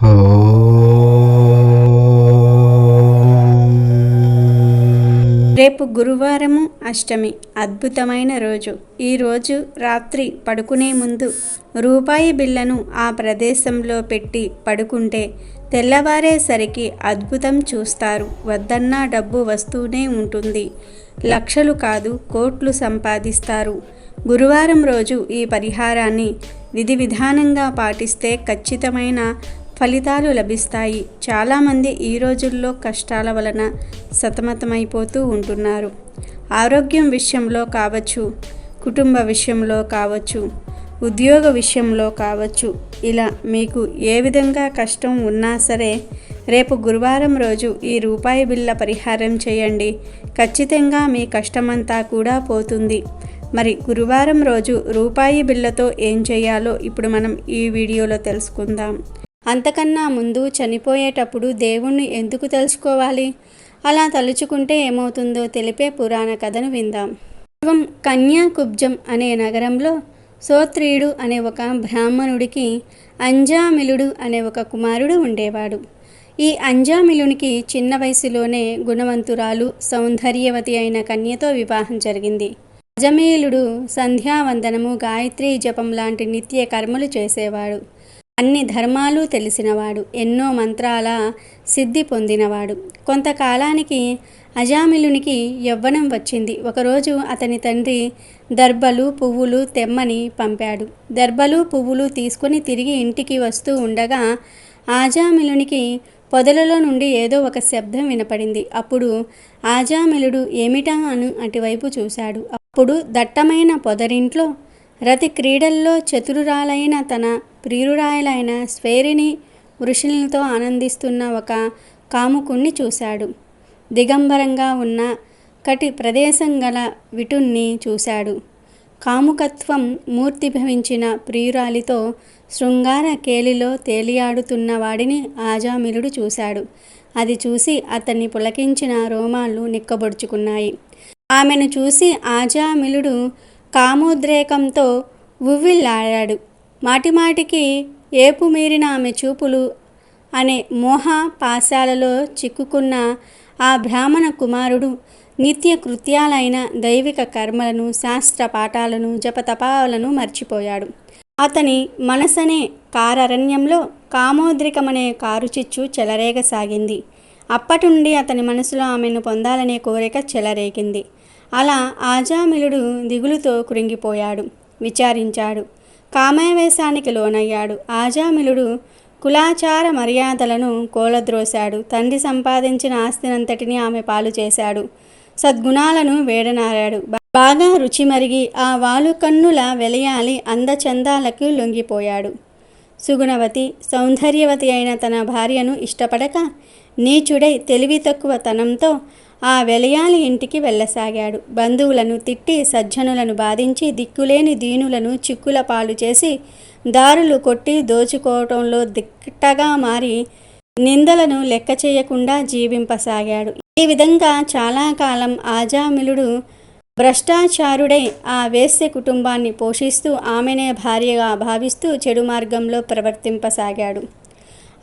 రేపు గురువారము అష్టమి అద్భుతమైన రోజు. ఈ రోజు రాత్రి పడుకునే ముందు రూపాయి బిళ్ళను ఆ ప్రదేశంలో పెట్టి పడుకుంటే తెల్లవారేసరికి అద్భుతం చూస్తారు. వద్దన్నా డబ్బు వస్తూనే ఉంటుంది. లక్షలు కాదు కోట్లు సంపాదిస్తారు. గురువారం రోజు ఈ పరిహారాన్ని విధి విధానంగా పాటిస్తే ఖచ్చితమైన ఫలితాలు లభిస్తాయి. చాలామంది ఈ రోజుల్లో కష్టాల వలన సతమతమైపోతూ ఉంటున్నారు. ఆరోగ్యం విషయంలో కావచ్చు కుటుంబ విషయంలో కావచ్చు ఉద్యోగ విషయంలో కావచ్చు. ఇలా మీకు ఏ విధంగా కష్టం ఉన్నా సరే రేపు గురువారం రోజు ఈ రూపాయి బిళ్ళ పరిహారం చేయండి. ఖచ్చితంగా మీ కష్టమంతా కూడా పోతుంది. మరి గురువారం రోజు రూపాయి బిళ్ళతో ఏం చేయాలో ఇప్పుడు మనం ఈ వీడియోలో తెలుసుకుందాం. అంతకన్నా ముందు చనిపోయేటప్పుడు దేవుణ్ణి ఎందుకు తెలుసుకోవాలి అలా తలుచుకుంటే ఏమవుతుందో తెలిపే పురాణ కథను విందాం. పూర్వం కన్యాకుబ్జం అనే నగరంలో సోత్రీయుడు అనే ఒక బ్రాహ్మణుడికి అంజామిలుడు అనే ఒక కుమారుడు ఉండేవాడు. ఈ అంజామిలునికి చిన్న వయసులోనే గుణవంతురాలు సౌందర్యవతి అయిన కన్యతో వివాహం జరిగింది. అజమీలుడు సంధ్యావందనము గాయత్రీ జపం లాంటి నిత్య కర్మలు చేసేవాడు. అన్ని ధర్మాలు తెలిసినవాడు ఎన్నో మంత్రాల సిద్ధి పొందినవాడు. కొంతకాలానికి అజామిలునికి యవ్వనం వచ్చింది. ఒకరోజు అతని తండ్రి దర్బలు పువ్వులు తెమ్మని పంపాడు. దర్బలు పువ్వులు తీసుకుని తిరిగి ఇంటికి వస్తూ ఉండగా ఆజామిలునికి పొదలలో నుండి ఏదో ఒక శబ్దం వినపడింది. అప్పుడు ఆజామిలుడు ఏమిటా అను అటువైపు చూశాడు. అప్పుడు దట్టమైన పొదరింట్లో రతి క్రీడల్లో చతురురాలైన తన ప్రియురాయలైన స్వేరిని వృషులతో ఆనందిస్తున్న ఒక కాముకుణ్ణి చూశాడు. దిగంబరంగా ఉన్న కటి ప్రదేశం గల విటుణ్ణి చూశాడు. కాముకత్వం మూర్తిభవించిన ప్రియురాలితో శృంగార కేలిలో తేలియాడుతున్న వాడిని ఆజామిలుడు చూశాడు. అది చూసి అతన్ని పులకించిన రోమాలు నిక్కబొడుచుకున్నాయి. ఆమెను చూసి ఆజామిలుడు కామోద్రేకంతో ఉవ్విల్లాడాడు. మాటిమాటికి ఏపు మీరిన ఆమె చూపులు అనే మోహ పాశాలలో చిక్కుకున్న ఆ బ్రాహ్మణ కుమారుడు నిత్య కృత్యాలైన దైవిక కర్మలను శాస్త్ర పాఠాలను జపతపాలను మర్చిపోయాడు. అతని మనసనే కారరణ్యంలో కామోద్రికమనే కారుచిచ్చు చెలరేగసాగింది. అప్పటి నుండి అతని మనసులో ఆమెను పొందాలనే కోరిక చెలరేగింది. అలా ఆజామిలుడు దిగులుతో కృంగిపోయాడు విచారించాడు. కామావేశానికి లోనయ్యాడు. ఆజామిలుడు కులాచార మర్యాదలను కోలద్రోశాడు. తండ్రి సంపాదించిన ఆస్తినంతటిని ఆమె పాలు చేశాడు. సద్గుణాలను వేడనారాడు. బాగా రుచి మరిగి ఆ వాలు కన్నుల వెలయాలి అందచందాలకు లొంగిపోయాడు. సుగుణవతి సౌందర్యవతి అయిన తన భార్యను ఇష్టపడక నీచుడై తెలివి తక్కువ తనంతో ఆ వెలయాలి ఇంటికి వెళ్ళసాగాడు. బంధువులను తిట్టి సజ్జనులను బాధించి దిక్కులేని దీనులను చిక్కుల పాలు చేసి దారులు కొట్టి దోచుకోవటంలో దిట్టగా మారి నిందలను లెక్క చేయకుండా జీవింపసాగాడు. ఈ విధంగా చాలా కాలం ఆజామిలుడు భ్రష్టాచారుడై ఆ వేశ్య కుటుంబాన్ని పోషిస్తూ ఆమెనే భార్యగా భావిస్తూ చెడు మార్గంలో ప్రవర్తింపసాగాడు.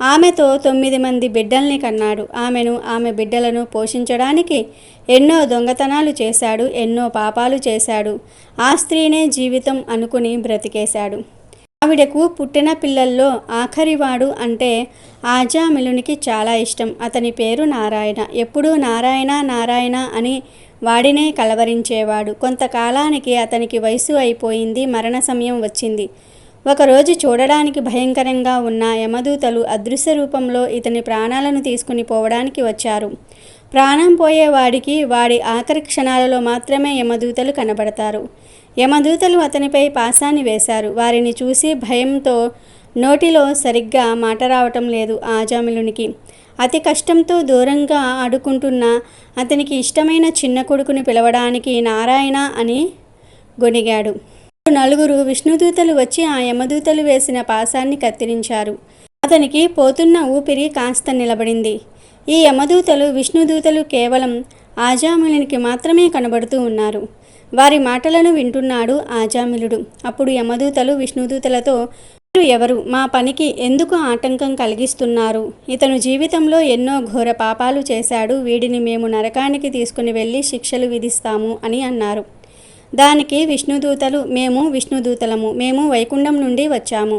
ఆమెతో తొమ్మిది మంది బిడ్డల్ని కన్నాడు. ఆమెను ఆమె బిడ్డలను పోషించడానికి ఎన్నో దొంగతనాలు చేశాడు ఎన్నో పాపాలు చేశాడు. ఆ స్త్రీనే జీవితం అనుకుని బ్రతికేశాడు. ఆవిడకు పుట్టిన పిల్లల్లో ఆఖరివాడు అంటే ఆజామిలునికి చాలా ఇష్టం. అతని పేరు నారాయణ. ఎప్పుడూ నారాయణ నారాయణ అని వాడినే కలవరించేవాడు. కొంతకాలానికి అతనికి వయసు అయిపోయింది మరణ సమయం వచ్చింది. ఒకరోజు చూడడానికి భయంకరంగా ఉన్న యమదూతలు అదృశ్య రూపంలో ఇతని ప్రాణాలను తీసుకుని పోవడానికి వచ్చారు. ప్రాణం పోయేవాడికి వాడి ఆఖరి క్షణాలలో మాత్రమే యమదూతలు కనబడతారు. యమదూతలు అతనిపై పాసాన్ని వేశారు. వారిని చూసి భయంతో నోటిలో సరిగ్గా మాట రావటం లేదు ఆజామిలునికి అతి కష్టంతో దూరంగా ఆడుకుంటున్న అతనికి ఇష్టమైన చిన్న కొడుకుని పిలవడానికి నారాయణ అని గొనిగాడు నలుగురు విష్ణుదూతలు వచ్చి ఆ యమదూతలు వేసిన పాసాన్ని కత్తిరించారు. అతనికి పోతున్న ఊపిరి కాస్త నిలబడింది. ఈ యమదూతలు విష్ణుదూతలు కేవలం ఆజామిలునికి మాత్రమే కనబడుతూ ఉన్నారు. వారి మాటలను వింటున్నాడు ఆజామిలుడు. అప్పుడు యమదూతలు విష్ణుదూతలతో మీరు ఎవరు? మా పనికి ఎందుకు ఆటంకం కలిగిస్తున్నారు? ఇతను జీవితంలో ఎన్నో ఘోర పాపాలు చేశాడు. వీడిని మేము నరకానికి తీసుకుని వెళ్ళి శిక్షలు విధిస్తాము అని అన్నారు. దానికి విష్ణుదూతలు మేము విష్ణుదూతలము మేము వైకుంఠం నుండి వచ్చాము.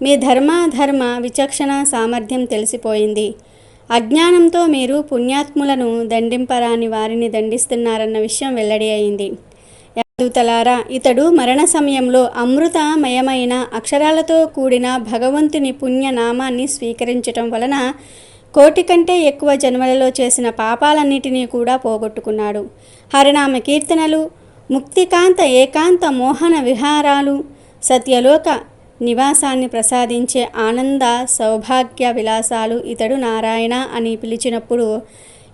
మీ ధర్మ ధర్మ విచక్షణ సామర్థ్యం తెలిసిపోయింది. అజ్ఞానంతో మీరు పుణ్యాత్ములను దండింపరాని వారిని దండిస్తున్నారన్న విషయం వెల్లడి అయింది. దూతలారా ఇతడు మరణ సమయంలో అమృతమయమైన అక్షరాలతో కూడిన భగవంతుని పుణ్యనామాన్ని స్వీకరించటం వలన కోటి కంటే ఎక్కువ జన్మలలో చేసిన పాపాలన్నిటినీ కూడా పోగొట్టుకున్నాడు. హరినామ కీర్తనలు ముక్తికాంత ఏకాంత మోహన విహారాలు సత్యలోక నివాసాన్ని ప్రసాదించే ఆనంద సౌభాగ్య విలాసాలు ఇతడు నారాయణ అని పిలిచినప్పుడు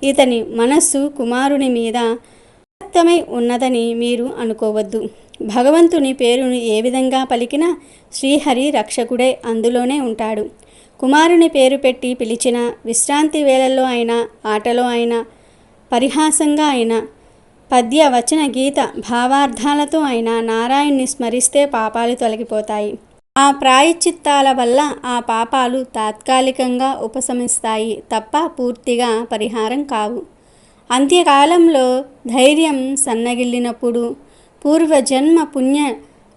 ఇతని మనస్సు కుమారుని మీద వ్యక్తమై ఉన్నదని మీరు అనుకోవద్దు. భగవంతుని పేరును ఏ విధంగా పలికినా శ్రీహరి రక్షకుడే అందులోనే ఉంటాడు. కుమారుని పేరు పెట్టి పిలిచిన విశ్రాంతి వేళల్లో అయినా ఆటలో అయినా పరిహాసంగా అయినా పద్య వచన గీత భావార్థాలతో అయినా నారాయణ్ణి స్మరిస్తే పాపాలు తొలగిపోతాయి. ఆ ప్రాయశ్చిత్తాల వల్ల ఆ పాపాలు తాత్కాలికంగా ఉపశమిస్తాయి తప్ప పూర్తిగా పరిహారం కావు. అంత్యకాలంలో ధైర్యం సన్నగిల్లినప్పుడు పూర్వజన్మ పుణ్య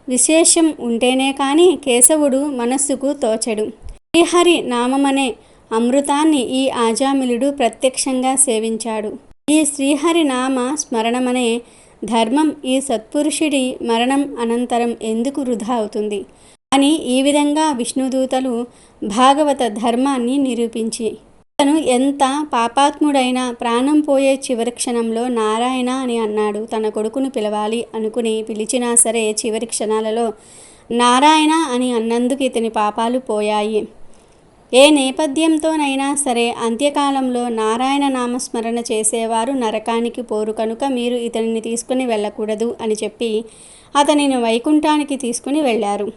విశేషం ఉంటేనే కానీ కేశవుడు మనస్సుకు తోచడు. శ్రీహరి నామమనే అమృతాన్ని ఈ ఆజామిలుడు ప్రత్యక్షంగా సేవించాడు. ఈ శ్రీహరి నామ స్మరణమనే ధర్మం ఈ సత్పురుషుడి మరణం అనంతరం ఎందుకు వృధా అవుతుంది? అని ఈ విధంగా విష్ణుదూతలు భాగవత ధర్మాన్ని నిరూపించి తను ఎంత పాపాత్ముడైనా ప్రాణం పోయే చివరి క్షణంలో నారాయణ అని అన్నాడు. తన కొడుకును పిలవాలి అనుకుని పిలిచినా సరే చివరి క్షణాలలో నారాయణ అని అన్నందుకు ఇతని పాపాలు పోయాయి. ఏ నేపథ్యంతోనైనా సరే అంత్యకాలంలో నారాయణ నామస్మరణ చేసేవారు నరకానికి పోరు కనుక మీరు ఇతనిని తీసుకుని వెళ్ళకూడదు అని చెప్పి అతనిని వైకుంఠానికి తీసుకుని వెళ్ళారు.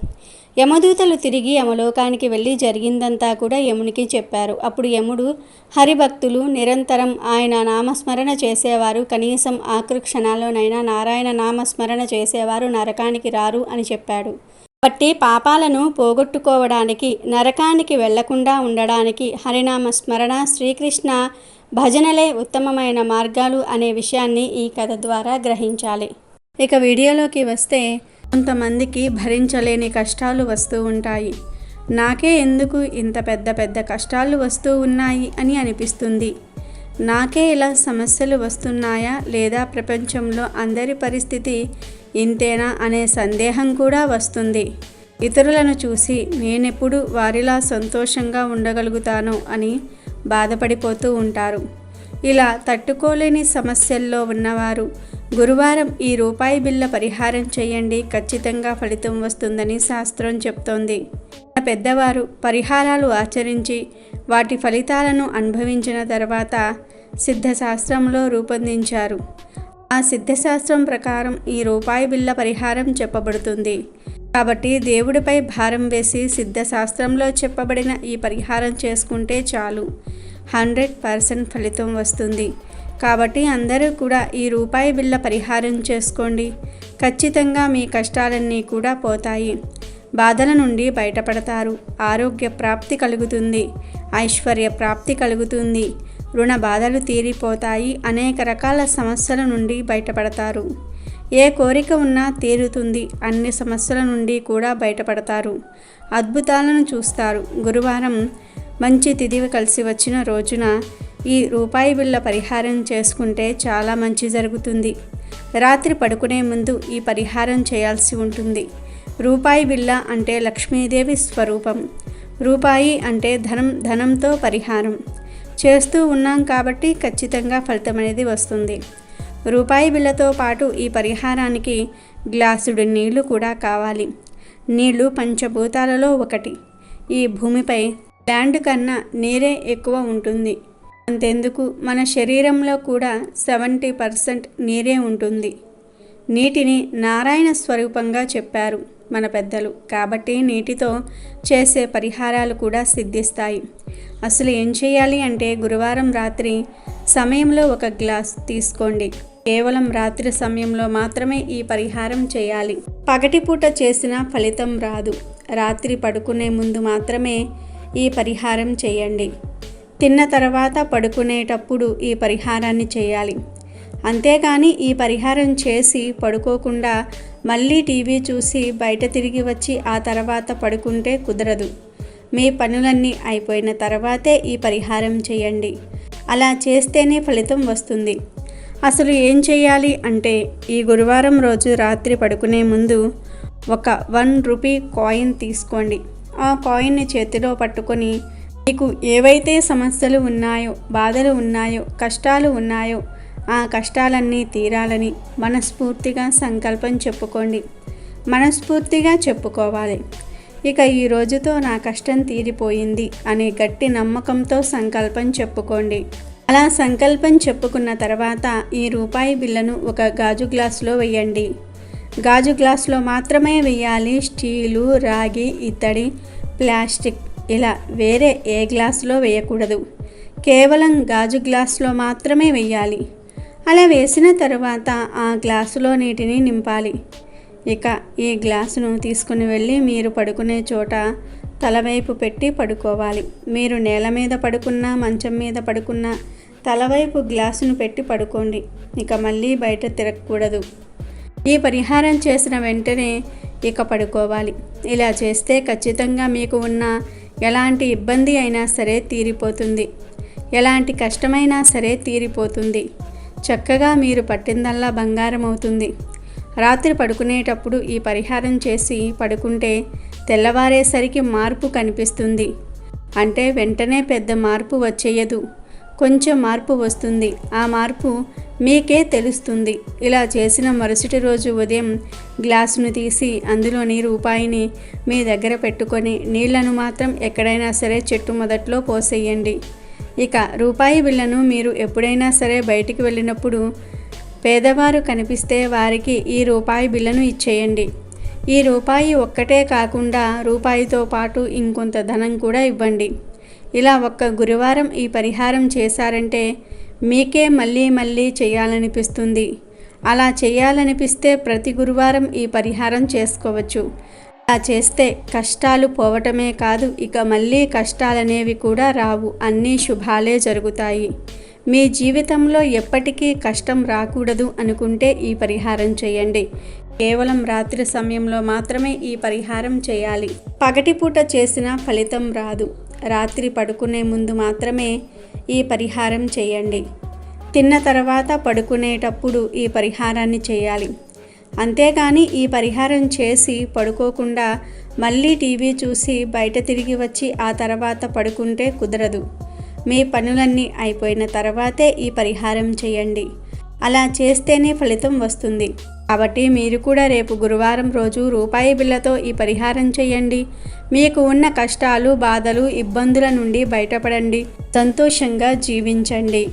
యమదూతలు తిరిగి యమలోకానికి వెళ్ళి జరిగిందంతా కూడా యమునికి చెప్పారు. అప్పుడు యముడు హరిభక్తులు నిరంతరం ఆయన నామస్మరణ చేసేవారు. కనీసం ఆఖరి క్షణాల్లోనైనా నారాయణ నామస్మరణ చేసేవారు నరకానికి రారు అని చెప్పాడు. కాబట్టి పాపాలను పోగొట్టుకోవడానికి నరకానికి వెళ్ళకుండా ఉండడానికి హరినామ స్మరణ శ్రీకృష్ణ భజనలే ఉత్తమమైన మార్గాలు అనే విషయాన్ని ఈ కథ ద్వారా గ్రహించాలి. ఇక వీడియోలోకి వస్తే కొంతమందికి భరించలేని కష్టాలు వస్తూ ఉంటాయి. నాకే ఎందుకు ఇంత పెద్ద పెద్ద కష్టాలు వస్తూ ఉన్నాయి అని అనిపిస్తుంది. నాకే ఇలా సమస్యలు వస్తున్నాయా లేదా ప్రపంచంలో అందరి పరిస్థితి ఇంతేనా అనే సందేహం కూడా వస్తుంది. ఇతరులను చూసి నేనెప్పుడు వారిలా సంతోషంగా ఉండగలుగుతాను అని బాధపడిపోతూ ఉంటారు. ఇలా తట్టుకోలేని సమస్యల్లో ఉన్నవారు గురువారం ఈ రూపాయి బిల్ల పరిహారం చేయండి ఖచ్చితంగా ఫలితం వస్తుందని శాస్త్రం చెప్తోంది. మన పెద్దవారు పరిహారాలు ఆచరించి వాటి ఫలితాలను అనుభవించిన తర్వాత సిద్ధశాస్త్రంలో రూపొందించారు. ఆ సిద్ధశాస్త్రం ప్రకారం ఈ రూపాయి బిల్ల పరిహారం చెప్పబడుతుంది. కాబట్టి దేవుడిపై భారం వేసి సిద్ధశాస్త్రంలో చెప్పబడిన ఈ పరిహారం చేసుకుంటే చాలు. హండ్రెడ్ పర్సెంట్ ఫలితం వస్తుంది. కాబట్టి అందరూ కూడా ఈ రూపాయి బిల్ల పరిహారం చేసుకోండి. ఖచ్చితంగా మీ కష్టాలన్నీ కూడా పోతాయి. బాధల నుండి బయటపడతారు. ఆరోగ్య ప్రాప్తి కలుగుతుంది. ఐశ్వర్య ప్రాప్తి కలుగుతుంది. రుణ బాధలు తీరిపోతాయి. అనేక రకాల సమస్యల నుండి బయటపడతారు. ఏ కోరిక ఉన్నా తీరుతుంది. అన్ని సమస్యల నుండి కూడా బయటపడతారు. అద్భుతాలను చూస్తారు. గురువారం మంచి తిదివి కలిసి వచ్చిన రోజున ఈ రూపాయి బిళ్ళ పరిహారం చేసుకుంటే చాలా మంచి జరుగుతుంది. రాత్రి పడుకునే ముందు ఈ పరిహారం చేయాల్సి ఉంటుంది. రూపాయి బిళ్ళ అంటే లక్ష్మీదేవి స్వరూపం. రూపాయి అంటే ధనం ధనంతో పరిహారం. చేస్తూ ఉన్నాం కాబట్టి ఖచ్చితంగా ఫలితం అనేది వస్తుంది. రూపాయి బిళ్ళతో పాటు ఈ పరిహారానికి గ్లాసుడు నీళ్ళు కూడా కావాలి. నీళ్ళు పంచభూతాలలో ఒకటి. ఈ భూమిపై ల్యాండ్ కన్నా నీరే ఎక్కువ ఉంటుంది. అంతెందుకు? మన శరీరంలో కూడా సెవెంటీ పర్సెంట్ నీరే ఉంటుంది. నీటిని నారాయణ స్వరూపంగా చెప్పారు మన పెద్దలు. కాబట్టి నీటితో చేసే పరిహారాలు కూడా సిద్ధిస్తాయి. అసలు ఏం చేయాలి అంటే గురువారం రాత్రి సమయంలో ఒక గ్లాస్ తీసుకోండి. కేవలం రాత్రి సమయంలో మాత్రమే ఈ పరిహారం చేయాలి. పగటిపూట చేసిన ఫలితం రాదు. రాత్రి పడుకునే ముందు మాత్రమే ఈ పరిహారం చేయండి. తిన్న తర్వాత పడుకునేటప్పుడు ఈ పరిహారాన్ని చేయాలి. అంతేగాని ఈ పరిహారం చేసి పడుకోకుండా మళ్ళీ టీవీ చూసి బయట తిరిగి వచ్చి ఆ తర్వాత పడుకుంటే కుదరదు. మీ పనులన్నీ అయిపోయిన తర్వాతే ఈ పరిహారం చేయండి. అలా చేస్తేనే ఫలితం వస్తుంది. అసలు ఏం చేయాలి అంటే ఈ గురువారం రోజు రాత్రి పడుకునే ముందు ఒక వన్ రూపీ కాయిన్ తీసుకోండి. ఆ కాయిన్ని చేతిలో పట్టుకొని మీకు ఏవైతే సమస్యలు ఉన్నాయో బాధలు ఉన్నాయో కష్టాలు ఉన్నాయో ఆ కష్టాలన్నీ తీరాలని మనస్ఫూర్తిగా సంకల్పం చెప్పుకోండి. మనస్ఫూర్తిగా చెప్పుకోవాలి. ఇక ఈ రోజుతో నా కష్టం తీరిపోయింది అనే గట్టి నమ్మకంతో సంకల్పం చెప్పుకోండి. అలా సంకల్పం చెప్పుకున్న తర్వాత ఈ రూపాయి బిళ్ళను ఒక గాజు గ్లాసులో వేయండి గాజు గ్లాసులో మాత్రమే వేయాలి స్టీలు రాగి ఇత్తడి ప్లాస్టిక్. ఇలా వేరే ఏ గ్లాసులో వేయకూడదు. కేవలం గాజు గ్లాసులో మాత్రమే వేయాలి అలా వేసిన తర్వాత ఆ గ్లాసులో నీటిని నింపాలి. ఇక ఈ గ్లాసును తీసుకుని వెళ్ళి మీరు పడుకునే చోట తలవైపు పెట్టి పడుకోవాలి. మీరు నేల మీద పడుకున్నా మంచం మీద పడుకున్నా తలవైపు గ్లాసును పెట్టి పడుకోండి. ఇక మళ్ళీ బయట తిరగకూడదు. ఈ పరిహారం చేసిన వెంటనే ఇక పడుకోవాలి. ఇలా చేస్తే ఖచ్చితంగా మీకు ఉన్న ఎలాంటి ఇబ్బంది అయినా సరే తీరిపోతుంది. ఎలాంటి కష్టమైనా సరే తీరిపోతుంది. చక్కగా మీరు పట్టిందల్లా బంగారం అవుతుంది. రాత్రి పడుకునేటప్పుడు ఈ పరిహారం చేసి పడుకుంటే తెల్లవారేసరికి మార్పు కనిపిస్తుంది. అంటే వెంటనే పెద్ద మార్పు వచ్చేయదు. కొంచెం మార్పు వస్తుంది. ఆ మార్పు మీకే తెలుస్తుంది. ఇలా చేసిన మరుసటి రోజు ఉదయం గ్లాసును తీసి అందులోని రూపాయిని మీ దగ్గర పెట్టుకొని నీళ్ళను మాత్రం ఎక్కడైనా సరే చెట్టు మొదట్లో పోసేయండి. ఇక రూపాయి బిళ్ళను మీరు ఎప్పుడైనా సరే బయటికి వెళ్ళినప్పుడు పేదవారు కనిపిస్తే వారికి ఈ రూపాయి బిల్లును ఇచ్చేయండి. ఈ రూపాయి ఒక్కటే కాకుండా రూపాయితో పాటు ఇంకొంత ధనం కూడా ఇవ్వండి. ఇలా ఒక్క గురువారం ఈ పరిహారం చేశారంటే మీకే మళ్ళీ మళ్ళీ చేయాలనిపిస్తుంది. అలా చేయాలనిపిస్తే ప్రతి గురువారం ఈ పరిహారం చేసుకోవచ్చు. అలా చేస్తే కష్టాలు పోవటమే కాదు ఇక మళ్ళీ కష్టాలనేవి కూడా రావు. అన్నీ శుభాలే జరుగుతాయి. మీ జీవితంలో ఎప్పటికీ కష్టం రాకూడదు అనుకుంటే ఈ పరిహారం చేయండి. కేవలం రాత్రి సమయంలో మాత్రమే ఈ పరిహారం చేయాలి. పగటిపూట చేసిన ఫలితం రాదు. రాత్రి పడుకునే ముందు మాత్రమే ఈ పరిహారం చేయండి. తిన్న తర్వాత పడుకునేటప్పుడు ఈ పరిహారాన్ని చేయాలి. అంతేగాని ఈ పరిహారం చేసి పడుకోకుండా మళ్ళీ టీవీ చూసి బయట తిరిగి వచ్చి ఆ తర్వాత పడుకుంటే కుదరదు. మీ పనులన్నీ అయిపోయిన తర్వాతే ఈ పరిహారం చేయండి. అలా చేస్తేనే ఫలితం వస్తుంది. కాబట్టి మీరు కూడా రేపు గురువారం రోజు రూపాయి బిళ్ళతో ఈ పరిహారం చేయండి. మీకు ఉన్న కష్టాలు బాధలు ఇబ్బందుల నుండి బయటపడండి. సంతోషంగా జీవించండి.